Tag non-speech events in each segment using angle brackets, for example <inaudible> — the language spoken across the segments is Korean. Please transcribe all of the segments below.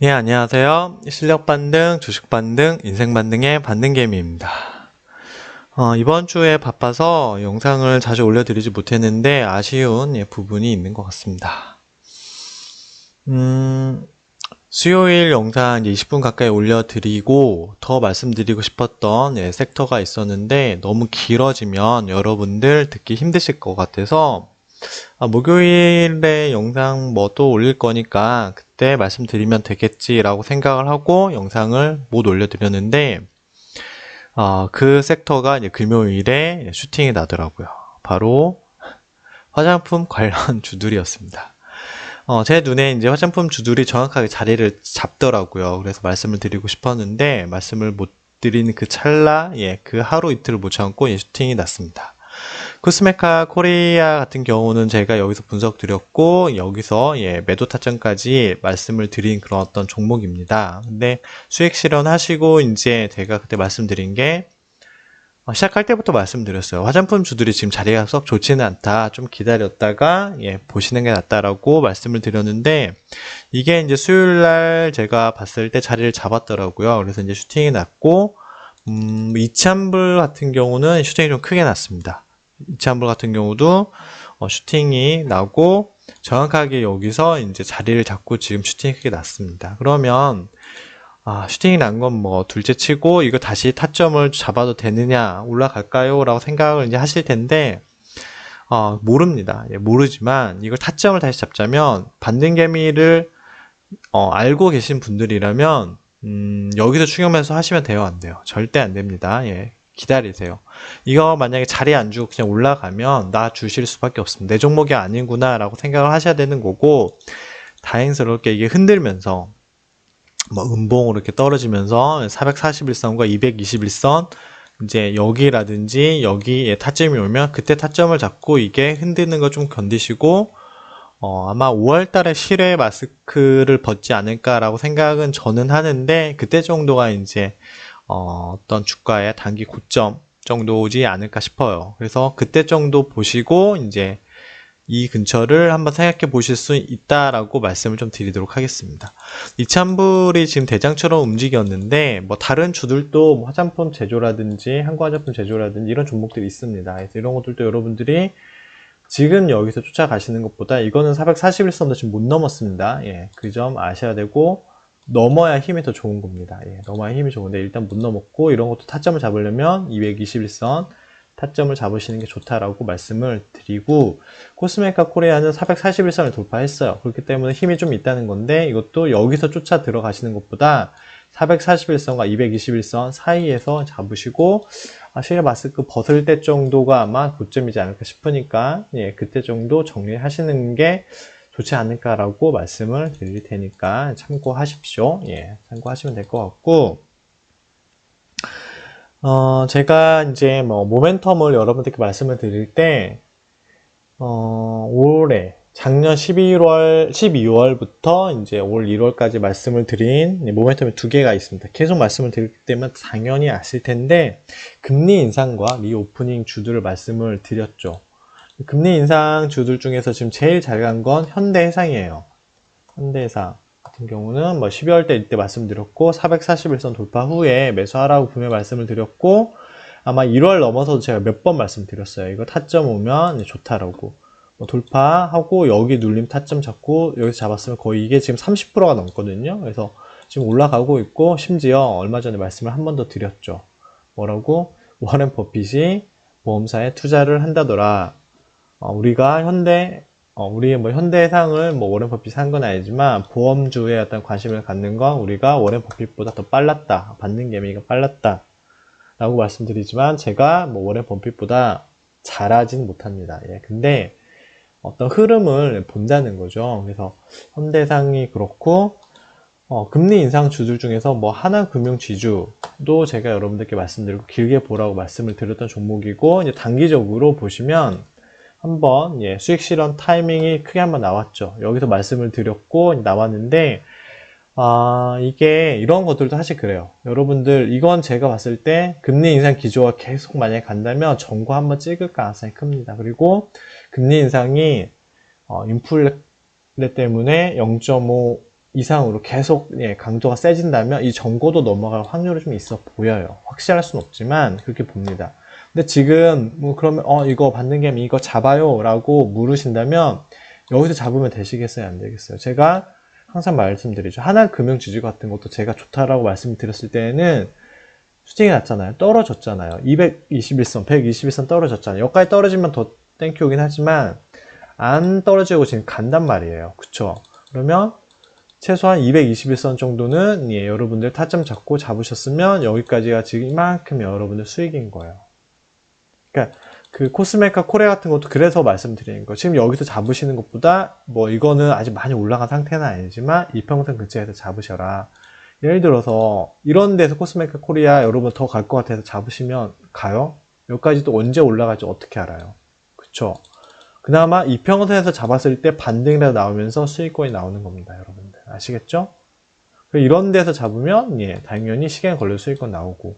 예, 안녕하세요. 실력 반등, 주식 반등, 인생 반등의 반등개미입니다. 어, 이번 주에 바빠서 영상을 자주 올려드리지 못했는데 아쉬운 예, 부분이 있는 것 같습니다. 음, 수요일 영상 20분 가까이 올려드리고 더 말씀드리고 싶었던 예, 섹터가 있었는데 너무 길어지면 여러분들 듣기 힘드실 것 같아서 아, 목요일에 영상 뭐 또 올릴 거니까 그때 말씀드리면 되겠지라고 생각을 하고 영상을 못 올려드렸는데 어, 그 섹터가 이제 금요일에 슈팅이 나더라고요. 바로 화장품 관련 <laughs> 주들이었습니다. 어, 제 눈에 이제 화장품 주들이 정확하게 자리를 잡더라고요. 그래서 말씀을 드리고 싶었는데 말씀을 못 드리는 그 찰나, 예, 그 하루 이틀을 못 참고 예, 슈팅이 났습니다. 코스메카 코리아 같은 경우는 제가 여기서 분석 드렸고 여기서 예, 매도 타점까지 말씀을 드린 그런 어떤 종목입니다. 근데 수익 실현하시고 이제 제가 그때 말씀드린 게 어, 시작할 때부터 말씀드렸어요. 화장품 주들이 지금 자리가 썩 좋지는 않다. 좀 기다렸다가 예, 보시는 게 낫다라고 말씀을 드렸는데 이게 이제 수요일 날 제가 봤을 때 자리를 잡았더라고요. 그래서 이제 슈팅이 났고 음, 이찬불 같은 경우는 슈팅이 좀 크게 났습니다. 이찬불 같은 경우도 어, 슈팅이 나고 정확하게 여기서 이제 자리를 잡고 지금 슈팅이 크게 났습니다. 그러면 아, 슈팅이 난 건 뭐 둘째 치고 이거 다시 타점을 잡아도 되느냐 올라갈까요? 라고 생각을 이제 하실 텐데 어, 모릅니다. 예, 모르지만 이걸 타점을 다시 잡자면 반등 개미를 어, 알고 계신 분들이라면 음, 여기서 충용면서 하시면 돼요, 안 돼요? 절대 안 됩니다. 예. 기다리세요. 이거 만약에 자리 안 주고 그냥 올라가면 나 주실 수밖에 없습니다. 내 종목이 아니구나 라고 생각을 하셔야 되는 거고 다행스럽게 이게 흔들면서 뭐 음봉으로 이렇게 떨어지면서 441선과 221선 이제 여기라든지 여기에 타점이 오면 그때 타점을 잡고 이게 흔드는 거 좀 견디시고 어, 아마 5월 달에 실외 마스크를 벗지 않을까라고 생각은 저는 하는데 그때 정도가 이제 어, 어떤 주가의 단기 고점 정도지 않을까 싶어요. 그래서 그때 정도 보시고 이제 이 근처를 한번 생각해 보실 수 있다라고 말씀을 좀 드리도록 하겠습니다. 이찬불이 지금 대장처럼 움직였는데 뭐 다른 주들도 뭐 화장품 제조라든지 한국 화장품 제조라든지 이런 종목들이 있습니다. 그래서 이런 것들도 여러분들이 지금 여기서 쫓아가시는 것보다 이거는 441선도 지금 못 넘었습니다. 예, 그 점 아셔야 되고 넘어야 힘이 더 좋은 겁니다. 예, 넘어야 힘이 좋은데 일단 못 넘었고 이런 것도 타점을 잡으려면 221선 타점을 잡으시는 게 좋다라고 말씀을 드리고 코스메카 코리아는 441선을 돌파했어요. 그렇기 때문에 힘이 좀 있다는 건데 이것도 여기서 쫓아 들어가시는 것보다 441선과 221선 사이에서 잡으시고 아, 실내 마스크 벗을 때 정도가 아마 고점이지 않을까 싶으니까 예, 그때 정도 정리하시는 게 좋지 않을까라고 말씀을 드릴 테니까 참고하십시오. 예, 참고하시면 될 것 같고, 어, 제가 이제 뭐 모멘텀을 여러분들께 말씀을 드릴 때, 어, 올해 작년 11월, 12월부터 이제 올 1월까지 말씀을 드린 모멘텀이 두 개가 있습니다. 계속 말씀을 드릴 때면 당연히 아실 텐데, 금리 인상과 리오프닝 주들을 말씀을 드렸죠. 금리 인상 주들 중에서 지금 제일 잘 간 건 현대해상이에요. 현대해상 같은 경우는 뭐 12월 때 이때 말씀드렸고 441선 돌파 후에 매수하라고 분명 말씀을 드렸고 아마 1월 넘어서도 제가 몇 번 말씀드렸어요. 이거 타점 오면 좋다라고. 뭐 돌파하고 여기 눌림 타점 잡고 여기서 잡았으면 거의 이게 지금 30%가 넘거든요. 그래서 지금 올라가고 있고 심지어 얼마 전에 말씀을 한 번 더 드렸죠. 뭐라고? 워렌 버핏이 보험사에 투자를 한다더라. 어, 우리가 현대 어, 우리의 뭐 현대상을 뭐 워렌 버핏이 산 건 아니지만 보험주에 어떤 관심을 갖는 건 우리가 워렌 버핏보다 더 빨랐다. 받는 개미가 빨랐다. 라고 말씀드리지만 제가 뭐 워렌 버핏보다 잘하진 못합니다. 예. 근데 어떤 흐름을 본다는 거죠. 그래서 현대상이 그렇고 어, 금리 인상 주들 중에서 뭐 하나금융지주도 제가 여러분들께 말씀드리고 길게 보라고 말씀을 드렸던 종목이고 이제 단기적으로 보시면 한번 예, 수익 실현 타이밍이 크게 한번 나왔죠. 여기서 말씀을 드렸고 나왔는데 아, 이게 이런 것들도 사실 그래요. 여러분들 이건 제가 봤을 때 금리 인상 기조가 계속 만약에 간다면 전고 한번 찍을 가능성이 큽니다. 그리고 금리 인상이 어, 인플레 때문에 0.5 이상으로 계속 예, 강도가 세진다면 이 정고도 넘어갈 확률이 좀 있어 보여요. 확실할 수는 없지만 그렇게 봅니다. 근데 지금 뭐 그러면 어 이거 받는 게 이거 잡아요 라고 물으신다면 여기서 잡으면 되시겠어요, 안 되겠어요? 제가 항상 말씀드리죠. 하나 금융지주 같은 것도 제가 좋다라고 말씀드렸을 때는 수익이 났잖아요. 떨어졌잖아요. 221선, 121선 떨어졌잖아요. 여기까지 떨어지면 더 땡큐긴 하지만 안 떨어지고 지금 간단 말이에요. 그쵸? 그러면 최소한 221선 정도는 예, 여러분들 타점 잡고 잡으셨으면 여기까지가 지금 이만큼 여러분들 수익인 거예요. 그러니까 그 코스메카 코레 같은 것도 그래서 말씀드리는 거. 지금 여기서 잡으시는 것보다 뭐 이거는 아직 많이 올라간 상태는 아니지만 이평선 근처에서 잡으셔라. 예를 들어서 이런 데서 코스메카 코리아 여러분 더 갈 것 같아서 잡으시면 가요? 여기까지 또 언제 올라갈지 어떻게 알아요? 그쵸? 그나마 이평선에서 잡았을 때 반등이라도 나오면서 수익권이 나오는 겁니다, 여러분들. 아시겠죠? 이런 데서 잡으면, 예, 당연히 시간이 걸려 수익권 나오고,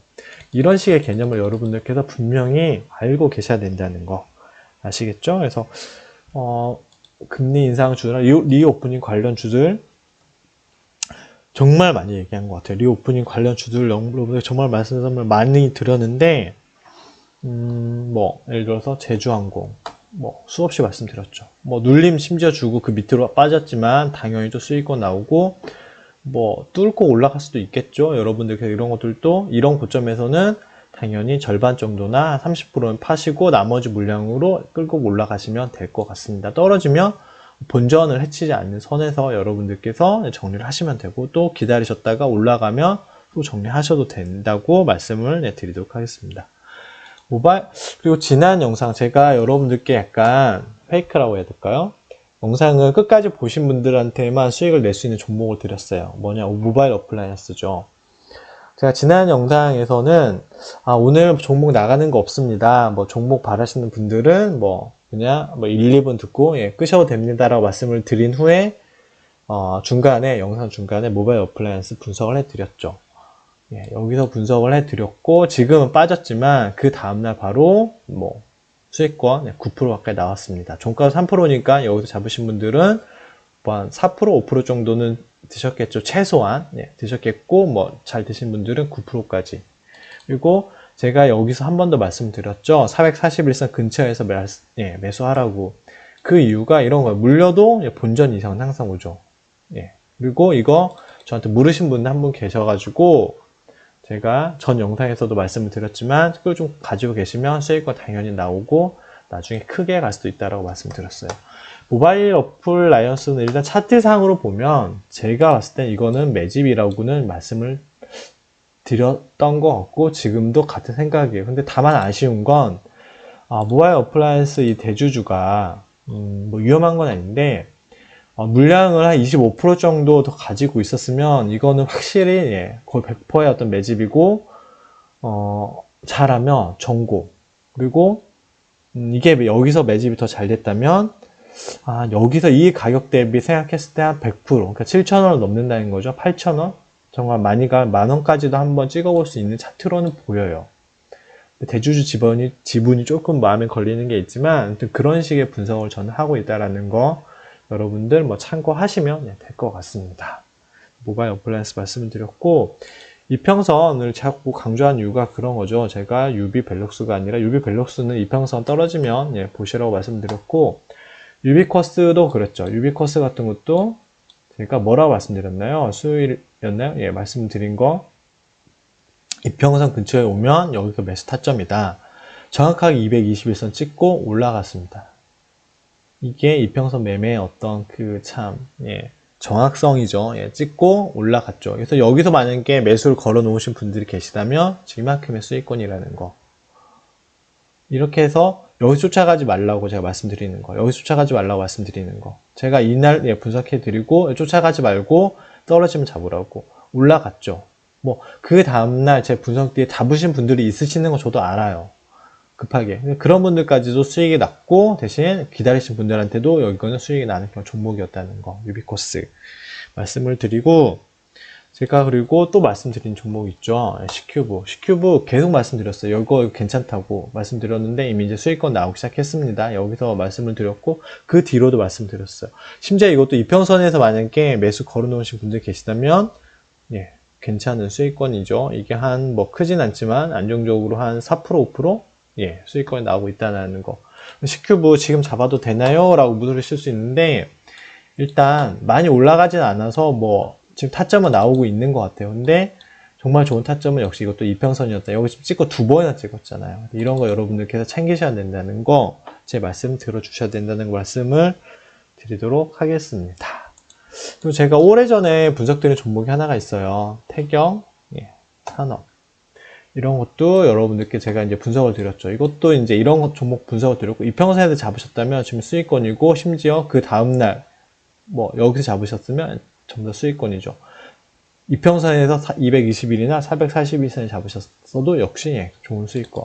이런 식의 개념을 여러분들께서 분명히 알고 계셔야 된다는 거. 아시겠죠? 그래서, 어, 금리 인상 주나 리, 리오프닝 관련 주들, 정말 많이 얘기한 것 같아요. 리오프닝 관련 주들 여러분들 정말 말씀을 많이 드렸는데, 음, 뭐, 예를 들어서 제주항공, 뭐, 수없이 말씀드렸죠. 뭐, 눌림 심지어 주고 그 밑으로 빠졌지만, 당연히 또 수익권 나오고, 뭐, 뚫고 올라갈 수도 있겠죠. 여러분들 이런 것들도, 이런 고점에서는 당연히 절반 정도나 30%는 파시고, 나머지 물량으로 끌고 올라가시면 될 것 같습니다. 떨어지면, 본전을 해치지 않는 선에서 여러분들께서 정리를 하시면 되고, 또 기다리셨다가 올라가면 또 정리하셔도 된다고 말씀을 네, 드리도록 하겠습니다. 모바일 그리고 지난 영상 제가 여러분들께 약간 페이크라고 해야 될까요? 영상을 끝까지 보신 분들한테만 수익을 낼 수 있는 종목을 드렸어요. 뭐냐 모바일 어플라이언스죠. 제가 지난 영상에서는 아, 오늘 종목 나가는 거 없습니다. 뭐 종목 바라시는 분들은 뭐 그냥 뭐 1, 2분 듣고 예, 끄셔도 됩니다라고 말씀을 드린 후에 어, 중간에 영상 중간에 모바일 어플라이언스 분석을 해드렸죠. 예, 여기서 분석을 해드렸고 지금은 빠졌지만 그 다음날 바로 뭐 수익권 9% 가까이 나왔습니다. 종가 3%니까 여기서 잡으신 분들은 뭐한 4% 5% 정도는 드셨겠죠. 최소한 예, 드셨겠고 뭐 잘 드신 분들은 9%까지 그리고 제가 여기서 한 번 더 말씀드렸죠. 441선 근처에서 매, 예, 매수하라고 그 이유가 이런 거예요. 물려도 본전 이상은 항상 오죠. 예. 그리고 이거 저한테 물으신 분 한 분 계셔가지고 제가 전 영상에서도 말씀을 드렸지만 그걸 좀 가지고 계시면 수익권 당연히 나오고 나중에 크게 갈 수도 있다라고 말씀드렸어요. 모바일 어플 라이언스는 일단 차트상으로 보면 제가 봤을 때 이거는 매집이라고는 말씀을 드렸던 것 같고 지금도 같은 생각이에요. 근데 다만 아쉬운 건 아, 모바일 어플 라이언스 이 대주주가 음, 뭐 위험한 건 아닌데 어, 물량을 한 25% 정도 더 가지고 있었으면 이거는 확실히 예, 거의 100%의 어떤 매집이고 어, 잘하면 정고. 그리고 음, 이게 여기서 매집이 더 잘 됐다면 아, 여기서 이 가격 대비 생각했을 때 한 100% 그러니까 7,000원을 넘는다는 거죠. 8,000원? 정말 많이가 만원까지도 한번 찍어볼 수 있는 차트로는 보여요. 대주주 지분이, 지분이 조금 마음에 걸리는 게 있지만 그런 식의 분석을 저는 하고 있다라는 거 여러분들 뭐 참고하시면 될 것 같습니다. 모바일 어플라이언스 말씀을 드렸고 이평선을 자꾸 강조한 이유가 그런 거죠. 제가 UB 벨록스가 아니라 UB 벨록스는 이평선 떨어지면 예, 보시라고 말씀드렸고 UB 커스도 그랬죠. UB 커스 같은 것도 제가 뭐라고 말씀드렸나요? 수요일이었나요? 예, 말씀드린 거 이평선 근처에 오면 여기가 매수 타점이다. 정확하게 221선 찍고 올라갔습니다. 이게 이평선 매매의 어떤 그 참, 예, 정확성이죠. 예, 찍고 올라갔죠. 그래서 여기서 만약에 매수를 걸어 놓으신 분들이 계시다면 지금 이만큼의 수익권이라는 거. 이렇게 해서 여기 쫓아가지 말라고 제가 말씀드리는 거. 여기 쫓아가지 말라고 말씀드리는 거. 제가 이날 예, 분석해 드리고 쫓아가지 말고 떨어지면 잡으라고 올라갔죠. 뭐 그 다음날 제 분석 뒤에 잡으신 분들이 있으시는 거 저도 알아요. 급하게. 그런 분들까지도 수익이 났고, 대신 기다리신 분들한테도 여기는 수익이 나는 그런 종목이었다는 거, 유비코스. 말씀을 드리고, 제가 그리고 또 말씀드린 종목 있죠. C큐브. C큐브 계속 말씀드렸어요. 이거 괜찮다고 말씀드렸는데 이미 이제 수익권 나오기 시작했습니다. 여기서 말씀을 드렸고 그 뒤로도 말씀드렸어요. 심지어 이것도 이평선에서 만약에 매수 걸어놓으신 분들 계시다면 예, 괜찮은 수익권이죠. 이게 한 뭐 크진 않지만 안정적으로 한 4% 5% 예, 수익권이 나오고 있다는 거. C큐브 지금 잡아도 되나요? 라고 물으실 수 있는데 일단 많이 올라가진 않아서 뭐 지금 타점은 나오고 있는 것 같아요. 근데 정말 좋은 타점은 역시 이것도 이평선이었다. 여기 지금 찍고 두 번이나 찍었잖아요. 이런 거 여러분들께서 챙기셔야 된다는 거, 제 말씀 들어주셔야 된다는 말씀을 드리도록 하겠습니다. 그리고 제가 오래전에 분석드린 종목이 하나가 있어요. 태경, 예, 산업. 이런 것도 여러분들께 제가 이제 분석을 드렸죠. 이것도 이제 이런 것 종목 분석을 드렸고, 이평선에서 잡으셨다면 지금 수익권이고, 심지어 그 다음날, 뭐, 여기서 잡으셨으면 전부 다 수익권이죠. 이평선에서 220일이나 440일선에 잡으셨어도 역시 예, 좋은 수익권.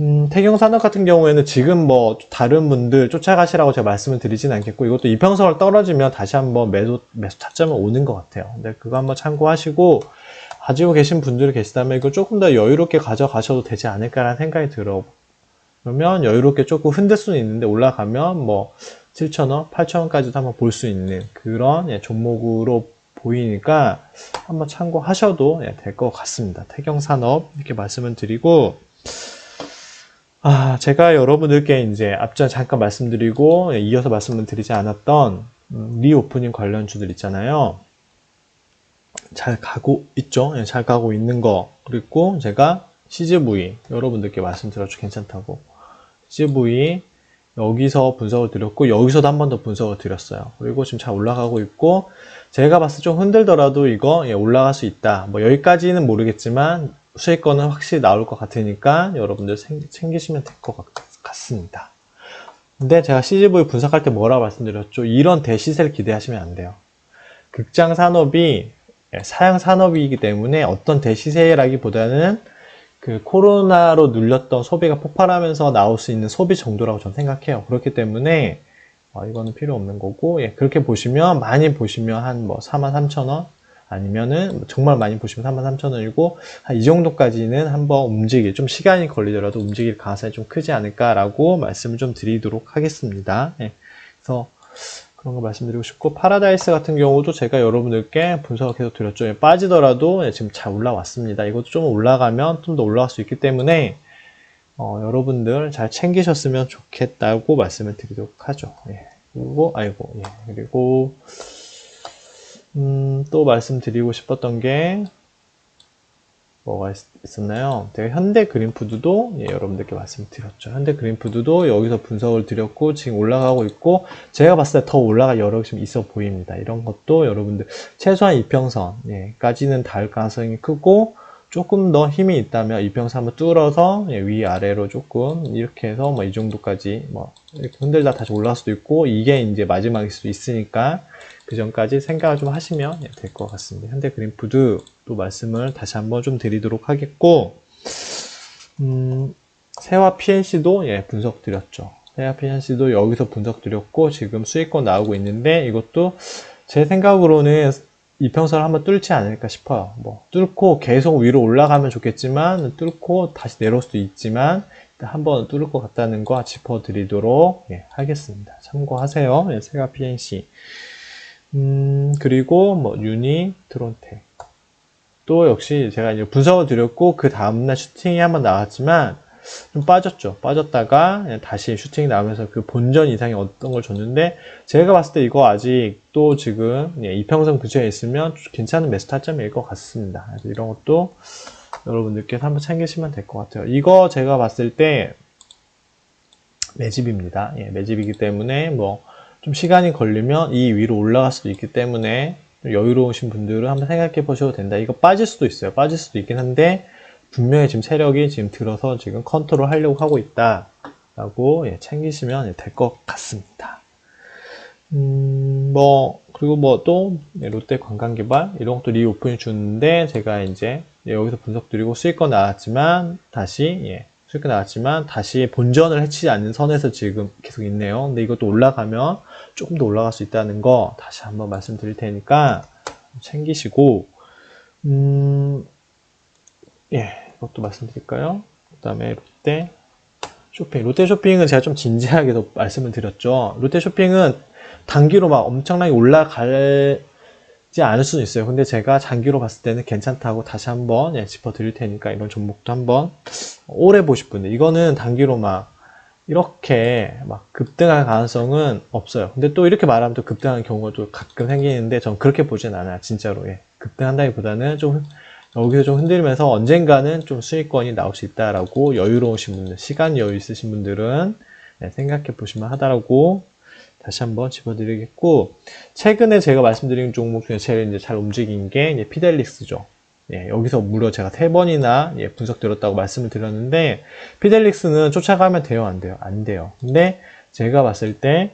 음, 태경산업 같은 경우에는 지금 뭐 다른 분들 쫓아가시라고 제가 말씀을 드리진 않겠고 이것도 이평선을 떨어지면 다시 한번 매도 매수 타점은 오는 것 같아요. 근데 그거 한번 참고하시고 가지고 계신 분들이 계시다면 이거 조금 더 여유롭게 가져가셔도 되지 않을까라는 생각이 들어. 그러면 여유롭게 조금 흔들 수는 있는데 올라가면 뭐 7,000원, 8,000원까지도 한번 볼 수 있는 그런 예, 종목으로 보이니까 한번 참고하셔도 예, 될것 같습니다. 태경산업 이렇게 말씀을 드리고 아 제가 여러분들께 이제 앞전 잠깐 말씀드리고 예, 이어서 말씀을 드리지 않았던 음, 리오프닝 관련주들 있잖아요. 잘 가고 있죠? 예, 잘 가고 있는 거 그리고 제가 CGV 여러분들께 말씀드렸죠 괜찮다고 CGV 여기서 분석을 드렸고 여기서도 한 번 더 분석을 드렸어요. 그리고 지금 잘 올라가고 있고 제가 봤을 때 좀 흔들더라도 이거 예, 올라갈 수 있다. 뭐 여기까지는 모르겠지만 수익권은 확실히 나올 것 같으니까 여러분들 챙기시면 될 것 같습니다. 근데 제가 CGV 분석할 때 뭐라고 말씀드렸죠? 이런 대시세를 기대하시면 안 돼요. 극장 산업이 예, 사양 산업이기 때문에 어떤 대시세라기보다는 그 코로나로 눌렸던 소비가 폭발하면서 나올 수 있는 소비 정도라고 저는 생각해요. 그렇기 때문에 어, 이거는 필요 없는 거고 예, 그렇게 보시면 많이 보시면 한 뭐 43,000원 아니면은 정말 많이 보시면 33,000원이고 한 이 정도까지는 한번 움직일 좀 시간이 걸리더라도 움직일 가능성이 좀 크지 않을까라고 말씀을 좀 드리도록 하겠습니다. 예, 그래서 그런 거 말씀드리고 싶고 파라다이스 같은 경우도 제가 여러분들께 분석을 계속 드렸죠. 예, 빠지더라도 예, 지금 잘 올라왔습니다. 이것도 좀 올라가면 좀 더 올라갈 수 있기 때문에 어, 여러분들 잘 챙기셨으면 좋겠다고 말씀을 드리도록 하죠. 예, 그리고 아이고 예, 그리고 음, 또 말씀드리고 싶었던 게 뭐가 있, 었나요 제가 현대 그린푸드도 예, 여러분들께 말씀드렸죠. 현대 그린푸드도 여기서 분석을 드렸고 지금 올라가고 있고 제가 봤을 때 더 올라갈 여력이 좀 있어 보입니다. 이런 것도 여러분들 최소한 이평선까지는 닿을 가능성이 크고 조금 더 힘이 있다면 이평선 한번 뚫어서 예, 위아래로 조금 이렇게 해서 뭐 이 정도까지 뭐 이렇게 흔들다 다시 올라갈 수도 있고 이게 이제 마지막일 수도 있으니까 그 전까지 생각을 좀 하시면 예, 될것 같습니다. 현대 그린푸드 또 말씀을 다시 한번 좀 드리도록 하겠고, 음, 세화 PNC도 예, 분석 드렸죠. 세화 PNC도 여기서 분석 드렸고, 지금 수익권 나오고 있는데, 이것도 제 생각으로는 이평선을 한번 뚫지 않을까 싶어요. 뭐, 뚫고 계속 위로 올라가면 좋겠지만, 뚫고 다시 내려올 수도 있지만, 한번 뚫을 것 같다는 거 짚어드리도록 예, 하겠습니다. 참고하세요. 예, 세가 PNC. 음, 그리고 뭐 유니 드론텍. 또 역시 제가 이제 분석을 드렸고 그 다음날 슈팅이 한번 나왔지만 좀 빠졌죠. 빠졌다가 다시 슈팅이 나오면서 그 본전 이상의 어떤 걸 줬는데 제가 봤을 때 이거 아직 또 지금 예, 이평선 근처에 있으면 괜찮은 매수 타점일 것 같습니다. 그래서 이런 것도 여러분들께서 한번 챙기시면 될 것 같아요. 이거 제가 봤을 때 매집입니다. 예, 매집이기 때문에 뭐 좀 시간이 걸리면 이 위로 올라갈 수도 있기 때문에 여유로우신 분들은 한번 생각해 보셔도 된다. 이거 빠질 수도 있어요. 빠질 수도 있긴 한데 분명히 지금 세력이 지금 들어서 지금 컨트롤 하려고 하고 있다. 라고 예, 챙기시면 될 것 같습니다. 음, 뭐, 그리고 뭐 또, 예, 롯데 관광개발, 이런 것도 리오픈이 주는데, 제가 이제 예, 여기서 분석 드리고 수익권 나왔지만, 다시, 예, 수익권 나왔지만, 다시 본전을 해치지 않는 선에서 지금 계속 있네요. 근데 이것도 올라가면 조금 더 올라갈 수 있다는 거 다시 한번 말씀드릴 테니까 챙기시고 음, 예, 이것도 말씀드릴까요? 그 다음에 롯데 쇼핑. 롯데 쇼핑은 제가 좀 진지하게 도 말씀을 드렸죠. 롯데 쇼핑은 단기로 막 엄청나게 올라가 지 않을 수는 있어요. 근데 제가 장기로 봤을 때는 괜찮다고 다시 한번 예, 짚어드릴 테니까 이런 종목도 한번 오래 보실 분들. 이거는 단기로 막 이렇게 막 급등할 가능성은 없어요. 근데 또 이렇게 말하면 또 급등하는 경우가 또 가끔 생기는데 전 그렇게 보진 않아요. 진짜로. 예. 급등한다기보다는 좀 여기서 좀 흔들면서 언젠가는 좀 수익권이 나올 수 있다라고 여유로우신 분들, 시간 여유 있으신 분들은 예, 생각해 보시면 하다라고 다시 한번 짚어드리겠고 최근에 제가 말씀드린 종목 중에 제일 이제 잘 움직인 게 이제 피델릭스죠. 예, 여기서 무려 제가 세 번이나 예, 분석 들었다고 말씀을 드렸는데 피델릭스는 쫓아가면 돼요, 안 돼요? 안 돼요. 근데 제가 봤을 때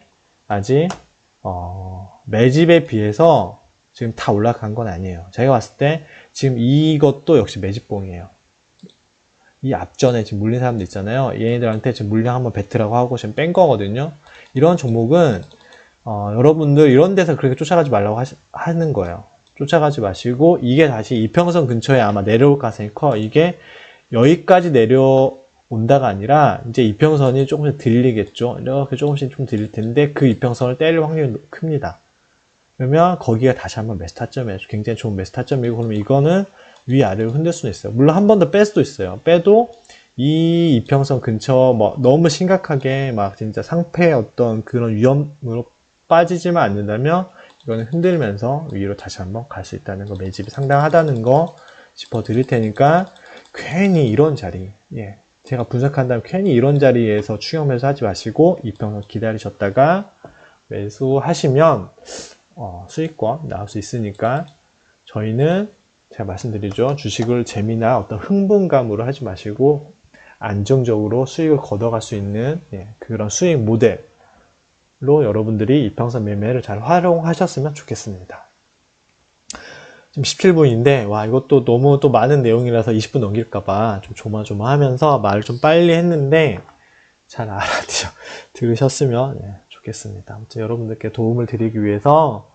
아직 어, 매집에 비해서 지금 다 올라간 건 아니에요. 제가 봤을 때 지금 이것도 역시 매집봉이에요. 이 앞전에 지금 물린 사람들 있잖아요. 얘네들한테 지금 물량 한번 뱉으라고 하고 지금 뺀 거거든요. 이런 종목은 어, 여러분들 이런 데서 그렇게 쫓아가지 말라고 하시, 하는 거예요. 쫓아가지 마시고 이게 다시 이평선 근처에 아마 내려올 가능성이 커. 이게 여기까지 내려온다가 아니라 이제 이평선이 조금씩 들리겠죠. 이렇게 조금씩 좀 들릴 텐데 그 이평선을 때릴 확률이 큽니다. 그러면 거기가 다시 한번 매수 타점이에요. 굉장히 좋은 매수 타점이고 그러면 이거는 위아래로 흔들 수는 있어요. 물론 한 번 더 뺄 수도 있어요. 빼도 이 이평선 근처 뭐 너무 심각하게 막 진짜 상패의 어떤 그런 위험으로 빠지지만 않는다면 이거는 흔들면서 위로 다시 한번 갈 수 있다는 거 매집이 상당하다는 거 짚어 드릴 테니까 괜히 이런 자리 예 제가 분석한다면 괜히 이런 자리에서 추격 매수 하지 마시고 이평선 기다리셨다가 매수하시면 어, 수익권 나올 수 있으니까 저희는 제가 말씀드리죠. 주식을 재미나 어떤 흥분감으로 하지 마시고 안정적으로 수익을 걷어갈 수 있는 예, 그런 수익 모델로 여러분들이 이평선 매매를 잘 활용하셨으면 좋겠습니다. 지금 17분인데 와 이것도 너무 또 많은 내용이라서 20분 넘길까봐 좀 조마조마하면서 말을 좀 빨리 했는데 잘 알아들으 들으셨으면 예, 좋겠습니다. 아무튼 여러분들께 도움을 드리기 위해서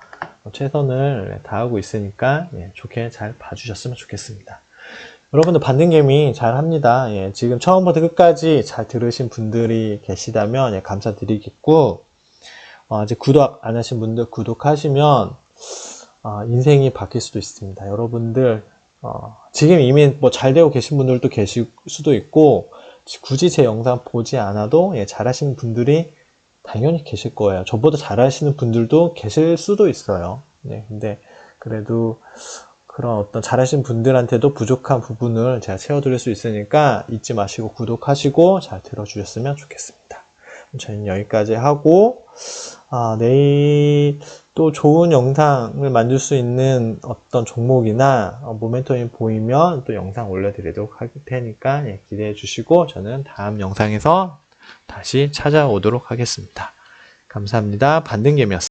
최선을 다하고 있으니까 예, 좋게 잘 봐주셨으면 좋겠습니다. 여러분들 반등개미 잘 합니다. 예, 지금 처음부터 끝까지 잘 들으신 분들이 계시다면 예, 감사드리겠고 어, 아직 구독 안 하신 분들 구독하시면 어, 인생이 바뀔 수도 있습니다. 여러분들 어, 지금 이미 뭐 잘 되고 계신 분들도 계실 수도 있고 굳이 제 영상 보지 않아도 예, 잘하시는 분들이 당연히 계실 거예요. 저보다 잘하시는 분들도 계실 수도 있어요. 네, 근데 그래도 그런 어떤 잘하신 분들한테도 부족한 부분을 제가 채워드릴 수 있으니까 잊지 마시고 구독하시고 잘 들어주셨으면 좋겠습니다. 저희는 여기까지 하고 아, 내일 또 좋은 영상을 만들 수 있는 어떤 종목이나 어, 모멘텀이 보이면 또 영상 올려드리도록 할 테니까 예, 기대해 주시고 저는 다음 영상에서 다시 찾아오도록 하겠습니다. 감사합니다. 반등개미였습니다.